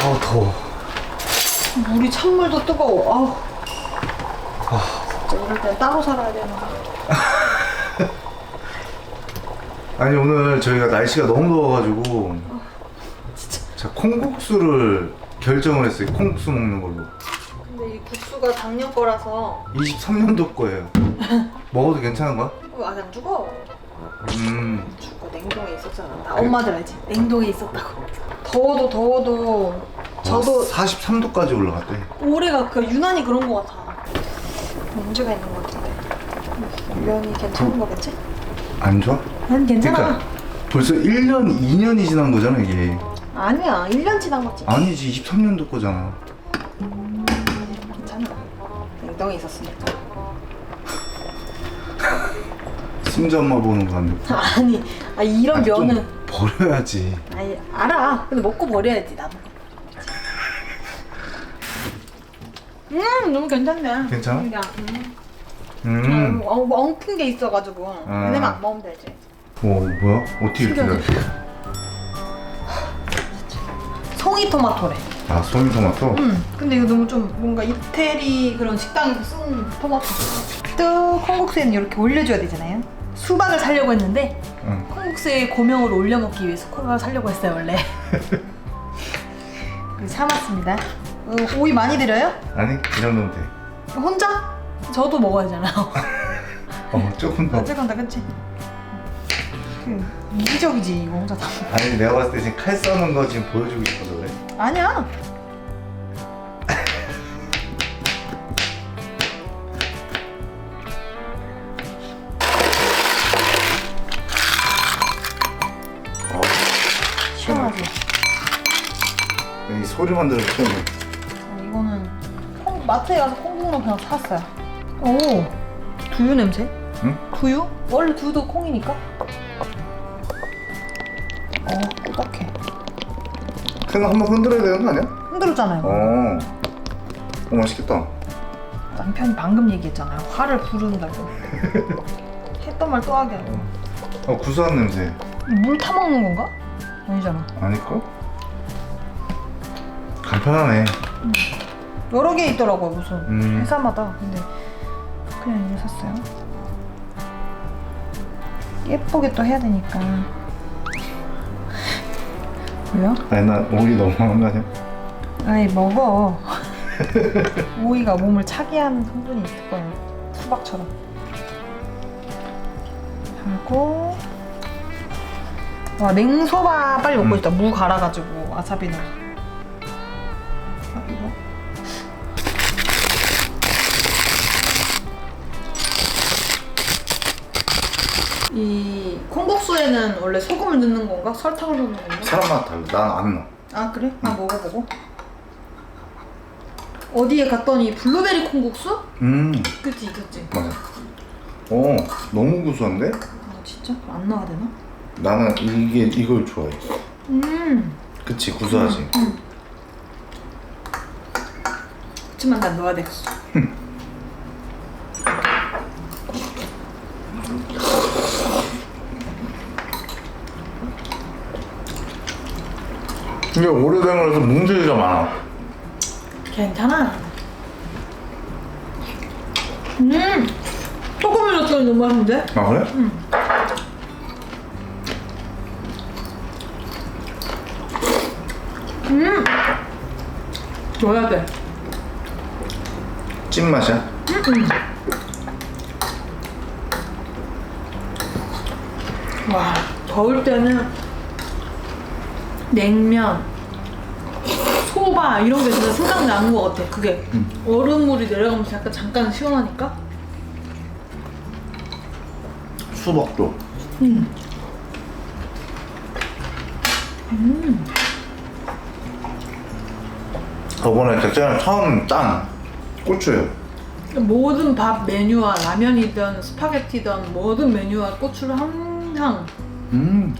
아 더워. 물이 찬물도 뜨거워. 아우. 진짜 이럴 땐 따로 살아야 되나. 아니 오늘 저희가 날씨가 너무 더워가지고 자 콩국수를 결정을 했어요. 콩국수 먹는 걸로. 근데 이 국수가 작년 거라서 23년도 거예요. 먹어도 괜찮은 거야? 어, 아직 안 죽어. 음. 죽고 냉동에 있었잖아. 나 엄마들 알지? 냉동에 있었다고. 더워도 더워도 저도 43도까지 올라갔대. 올해가 그 유난히 그런 거 같아. 문제가 있는 거 같은데. 면이 괜찮은 거겠지? 안 좋아? 난 괜찮아. 그러니까 벌써 1년, 2년이 지난 거잖아 이게. 아니야, 1년 지난 거지. 아니지 23년도 거잖아. 괜찮아. 냉동에 있었으니까. 승자 엄마 보는 거 같네. 아니, 아 이런 아니, 좀 면은 버려야지. 아니 알아. 근데 먹고 버려야지 남은 거. 음 너무 괜찮네. 괜찮아? 그냥, 음. 음. 어, 어, 엉킨 게 있어가지고 아. 안 먹으면 되지. 오 뭐야? 어떻게 이렇게 신기하지? 송이 토마토래. 아 소미 토마토? 음. 근데 이거 너무 좀 뭔가 이태리 그런 식당에서 쓴 토마토. 또 콩국수에는 이렇게 올려줘야 되잖아요. 수박을 살려고 했는데 응. 콩국수에 고명을 올려 먹기 위해서 콩을 살려고 했어요 원래. 그래서 참았습니다. 어, 오이 많이 드려요? 아니 이 정도면 돼. 혼자? 저도 먹어야잖아요. 어 조금 더. 어쨌건 다 그치? 그 이기적이지 이거 혼자 다. 아니 내가 봤을 때 지금 칼 써는 거 지금 보여주고 싶어서 그래. 아니야. 소리만 들어도 시원해. 아, 이거는 콩, 마트에 가서 콩국물 그냥 샀어요. 오, 두유 냄새? 응? 두유? 원래 두유도 콩이니까? 어, 꾸덕해. 그냥 한번 흔들어야 되는 거 아니야? 흔들었잖아요. 어. 어 맛있겠다. 남편이 방금 얘기했잖아요. 화를 부른다고. 했던 말 또 하게 하고. 어 구수한 냄새. 물 타먹는 건가? 아니잖아. 아닐걸? 간편하네. 여러 개 있더라고요, 무슨. 음. 회사마다. 근데 그냥 이거 샀어요. 예쁘게 또 해야 되니까. 왜요? 아니 나 오이 너무 많은 거 아니야? 아이 먹어. 오이가 몸을 차게 하는 성분이 있을 거예요. 수박처럼. 하고 와 냉소바 빨리 먹고 음. 싶다. 무 갈아가지고 와사비 넣어. 이 콩국수에는 원래 소금을 넣는 건가? 설탕을 넣는 건가? 사람마다 달라. 난안 넣어. 아 그래? 아 먹어보고 어디에 갔더니 블루베리 콩국수? 음 그치 그치 맞아. 어 너무 구수한데? 아 진짜? 안 넣어야 되나? 나는 이게 이걸 좋아해. 음 그치 구수하지. 그치만 난 넣어야 되겠어 이게 오래된 거라서 뭉치기가 많아. 괜찮아 음 소금을 넣었더니 너무 맛있는데? 아 그래? 음 넣어야 돼 찐 맛이야? 와, 더울 때는 냉면, 소바 이런 게 진짜 생각나는 것 같아. 그게 얼음물이 내려가면서 약간 잠깐 시원하니까. 수박도. 음. 저번에 객장을 처음 짠 고추예요. 모든 밥 메뉴와 라면이든 스파게티든 모든 메뉴와 고추를 항상 음.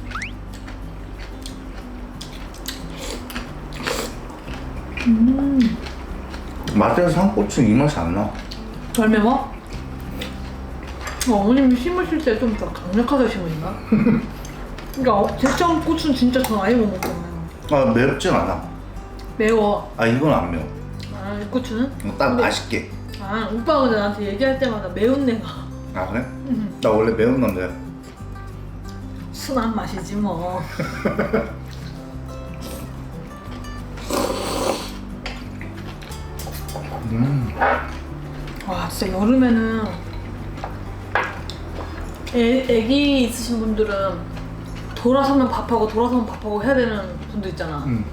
마트에서 산 고추 이 맛이 안 나. 덜 매워? 어, 어머님이 심으실 때 좀 더 강력하게 심으신가? 그러니까 어, 제천 고추는 진짜 전 아예 못 먹거든요. 아 맵진 않아. 매워. 아 이건 안 매워. 아, 고추는? 이거 딱 근데- 맛있게. 아, 오빠가 근데 나한테 얘기할 때마다 매운 내가 아 그래? 음, 나 원래 매운 남자야. 순한 맛이지 뭐. 음. 와, 진짜 여름에는 애, 애기 있으신 분들은 돌아서면 밥하고 돌아서면 밥하고 해야 되는 분들 있잖아. 음.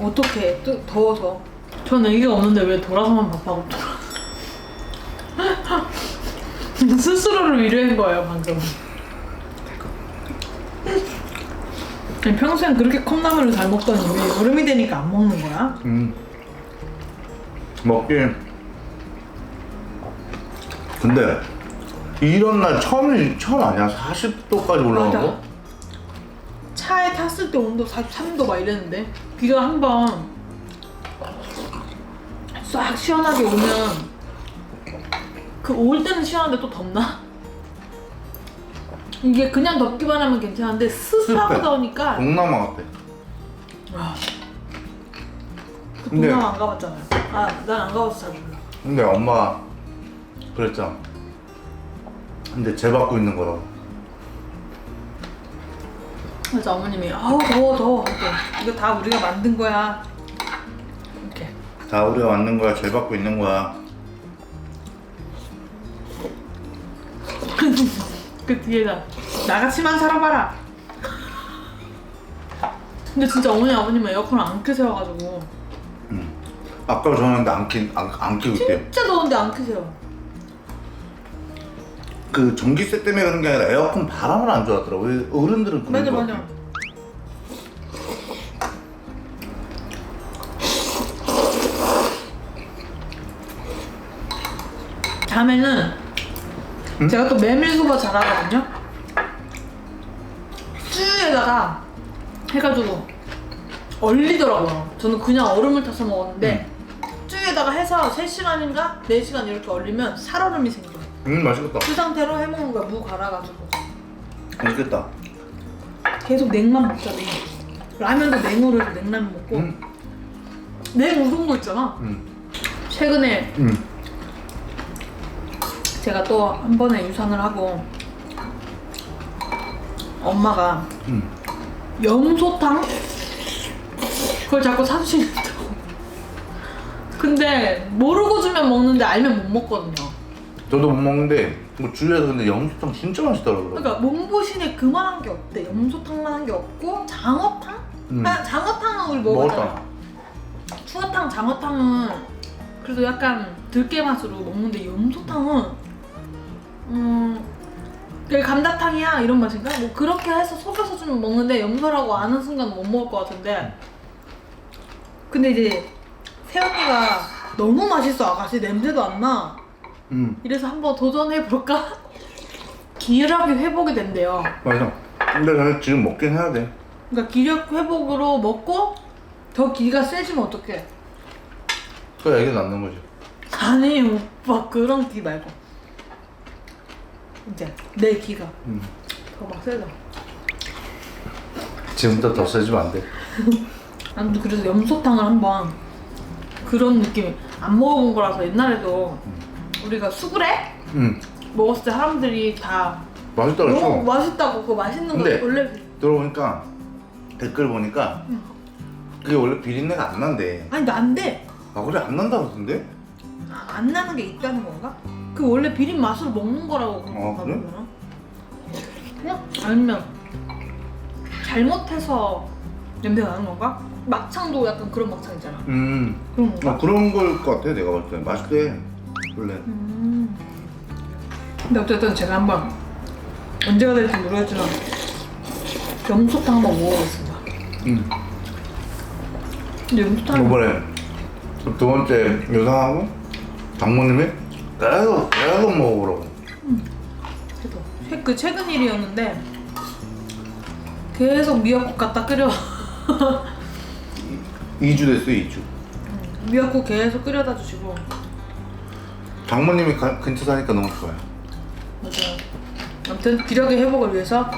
어떻게 또 더워서 전 애기가 없는데 왜 돌아서만 밥하고 스스로를 위로한 거예요 방금 아니, 평소엔 그렇게 컵라면을 잘 먹더니 왜 여름이 되니까 안 먹는 거야? 음. 먹긴. 근데 이런 날 처음이 처음 아니야? 40도까지 올라간 맞아. 거? 차에 탔을 때 온도 43도 막 이랬는데 비가 한번 싹 시원하게 오면 그 올 때는 시원한데 또 덥나? 이게 그냥 덥기만 하면 괜찮은데 습하고 습해. 더우니까 동남아 같아. 와. 그 근데- 동남아 안 가봤잖아요. 아, 난 안 가봐서 잘 몰라. 근데 엄마가 그랬잖아. 근데 재 받고 있는 거라고. 그래서 어머님이 아우 더워 더워 이렇게 이거 다 우리가 만든 거야. 이렇게. 다 우리가 만든 거야, 재 받고 있는 거야. 그 뒤에다 나같이만 살아봐라. 근데 진짜 어머니 아버님은 에어컨을 안 켜세워가지고 음. 아까 전화했는데 안, 키, 안, 안 키고 있대. 진짜 더운데 안 켜세요. 그 전기세 때문에 그런 게 아니라 에어컨 바람을 안 좋아하더라고. 왜 어른들은 그런 맞아 거 맞아. 다음에는 응? 제가 또 메밀소바 잘하거든요. 쭈에다가 해가지고 얼리더라고요. 저는 그냥 얼음을 타서 먹었는데 쭈에다가 해서 3시간인가 4시간 이렇게 얼리면 살얼음이 생겨요. 음, 맛있겠다. 그 상태로 해먹는 거야. 무 갈아가지고. 맛있겠다. 계속 냉만 먹자 냉. 라면도 냉으로 해서 냉라면 먹고 음, 냉 우동 거 있잖아. 음, 최근에 음. 제가 또 한 번에 유산을 하고 엄마가 음. 염소탕? 그걸 자꾸 사주시는다고 근데 모르고 주면 먹는데 알면 못 먹거든요 저도 못 먹는데 뭐 주위에서 근데 염소탕 진짜 맛있더라고요. 그러니까 몸보신에 그만한 게 없대 염소탕만 한 게 없고 장어탕? 음. 아, 장어탕은 우리 먹었잖아 먹었다. 추어탕, 장어탕은 그래도 약간 들깨 맛으로 먹는데 염소탕은 음 그게 감자탕이야 이런 맛인가? 뭐 그렇게 해서 속여서 주면 먹는데 염소라고 아는 순간 못 먹을 것 같은데 근데 이제 새언니가 너무 맛있어 아가씨 냄새도 안 나. 음, 이래서 한번 도전해 볼까? 기력이 회복이 된대요. 맞아. 근데 나는 지금 먹긴 해야 돼. 그러니까 기력 회복으로 먹고 더 기가 세지면 어떡해? 그 애기 낳는 거지. 아니 오빠 그런 기 말고 이제 내 기가 음. 더막 세져. 지금부터 더 세지면 안 돼. 아무튼 그래서 염소탕을 한번 그런 느낌 안 먹어본 거라서 옛날에도 우리가 수구레 음, 먹었을 때 사람들이 다 맛있다 너무 그랬어. 맛있다고 그거 맛있는 거 근데- 원래 들어보니까 댓글 보니까 응. 그게 원래 비린내가 안 난대. 아니 난데 아 그래 안 난다 그러던데? 아, 안 나는 게 있다는 건가? 그 원래 비린 맛으로 먹는 거라고 아, 그래? 그러나? 그냥 아니면 잘못해서 냄새가 나는 건가? 막창도 약간 그런 막창 있잖아. 음, 그런 건가? 아, 그런 걸 것 같아 내가 봤을 때 맛있대. 원래. 음. 근데 어쨌든 제가 한번 언제가 될지 모르겠지만 염소탕 한번 먹어보겠습니다. 음. 근데 염소탕 이번에 두 번째 요상하고 장모님이 계속 계속 먹어보라고. 그래도 최- 그 최근 일이었는데 계속 미역국 갖다 끓여 2주 됐어 2주. 미역국 계속 끓여다 주시고 장모님이 가- 근처 사니까 너무 좋아요. 맞아요. 아무튼 기력의 회복을 위해서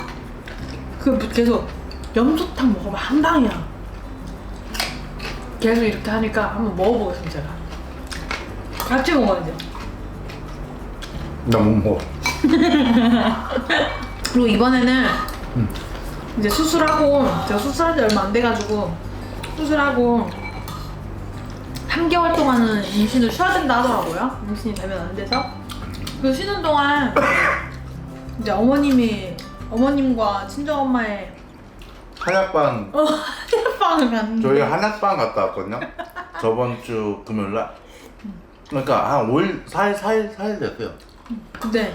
그 계속 염소탕 먹으면 한 방이야. 계속 이렇게 하니까 한번 먹어보겠습니다 제가 같이 먹어야죠 나 못 먹어. 그리고 이번에는 이제 수술하고 제가 수술한 지 얼마 안 돼가지고 수술하고 3개월 동안은 임신을 쉬어야 된다 하더라고요 임신이 되면 안 돼서 그 쉬는 동안 이제 어머님이 어머님과 친정 엄마의 한약방 어, 한약방을 갔는데 저희 한약방 갔다 왔거든요. 저번 주 금요일 날. 그러니까 한 5일, 4일, 4일, 4일 됐어요. 근데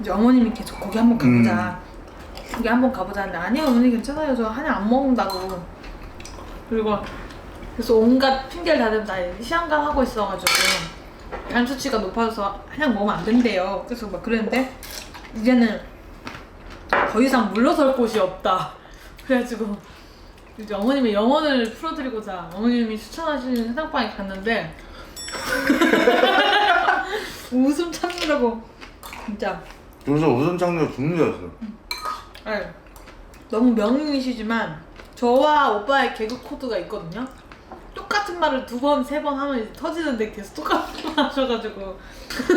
이제 어머님이 계속 거기 한번 가보자. 거기 한번 가보자 하는데 아니요 어머니 괜찮아요 저 한약 안 먹는다고. 그리고 그래서 온갖 핑계를 다 대면 나 시한강 하고 있어가지고 간 수치가 높아져서 한약 먹으면 안 된대요. 그래서 막 그랬는데 이제는 더 이상 물러설 곳이 없다. 그래가지고 이제 어머님의 영혼을 풀어드리고자 어머님이 추천하시는 해장방에 갔는데 웃음 참느라고 진짜 여기서 장르가 죽는 줄 알았어요. 네. 너무 명인이시지만 저와 오빠의 개그 코드가 있거든요. 똑같은 말을 두 번, 세 번 하면 이제 터지는데 계속 똑같은 말 하셔가지고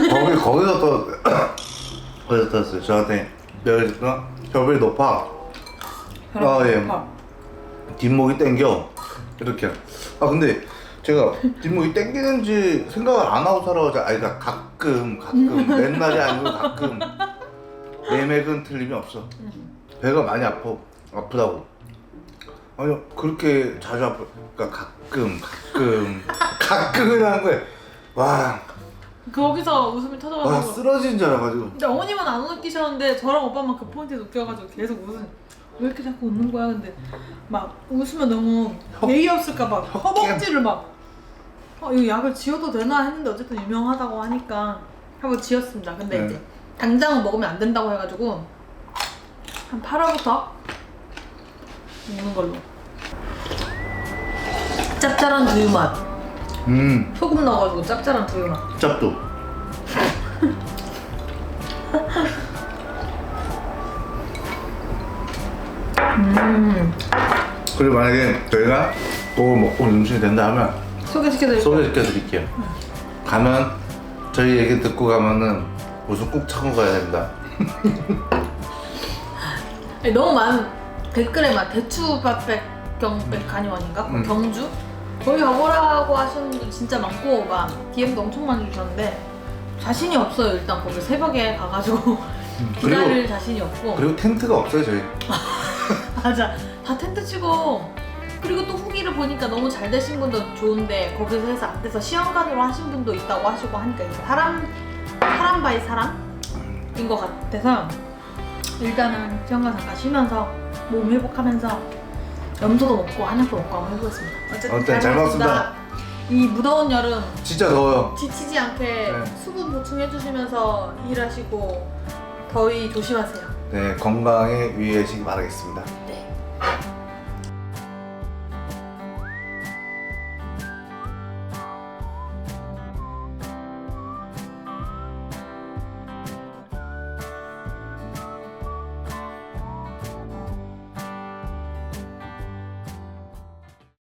거기, 거기서 또, 거기서 떴어요. 저한테, 여기, 어? 벽이 높아. 아, 예. 오빠. 뒷목이 땡겨. 이렇게. 아, 근데 제가 뒷목이 땡기는지 생각을 안 하고 살아가지고, 아니, 그러니까 가끔, 가끔, 맨날이 아니고 가끔. 내맥은 틀림이 없어. 배가 많이 아파. 아프다고. 아니, 그렇게 자주 아파. 그러니까 가끔, 가끔, 가끔은 하는 거야. 와, 거기서 웃음이 와, 터져가지고 쓰러진 줄 알아가지고. 근데 어머님은 안 웃기셨는데 저랑 오빠만 그 포인트에 웃겨가지고 계속 웃은 왜 이렇게 자꾸 웃는 거야? 근데 막 웃으면 너무 헉- 예의 없을까 봐 헉- 허벅지를 막 어, 이거 약을 지어도 되나 했는데 어쨌든 유명하다고 하니까 한번 지었습니다. 근데 네. 이제 당장은 먹으면 안 된다고 해가지고 한 8월부터 먹는 걸로. 짭짤한 두유 맛. 음, 소금 넣어가지고 짭짤한 두유 맛. 짭도. 음. 그리고 만약에 저희가 또 먹고 음식이 된다 하면 소개시켜드릴게요 소개시켜 드릴게요. 가면 저희 얘기 듣고 가면은 무슨 꼭 참고 가야. 아니, 너무 많은 댓글에 막 대추밥백 경백 간이원인가? 음. 경주? 거기 가보라고 하시는 분들 진짜 많고 막 DM도 엄청 많이 주셨는데 자신이 없어요 일단 거기 새벽에 가가지고 기다릴 그리고 자신이 없고 그리고 텐트가 없어요 저희. 맞아 다 텐트 치고 그리고 또 후기를 보니까 너무 잘 되신 분도 좋은데 거기서 해서 안 돼서 시험관으로 하신 분도 있다고 하시고 하니까 이제 사람 사람 바이 사람인 것 같아서 일단은 시험관 잠깐 쉬면서 몸 회복하면서 염소도 먹고 한약도 먹고 한번 해보겠습니다. 어쨌든 어쨌든 잘 먹었습니다. 이 무더운 여름 진짜 더워요. 지치지 않게 네. 수분 보충해주시면서 일하시고 더위 조심하세요. 네 건강에 유의하시기 바라겠습니다.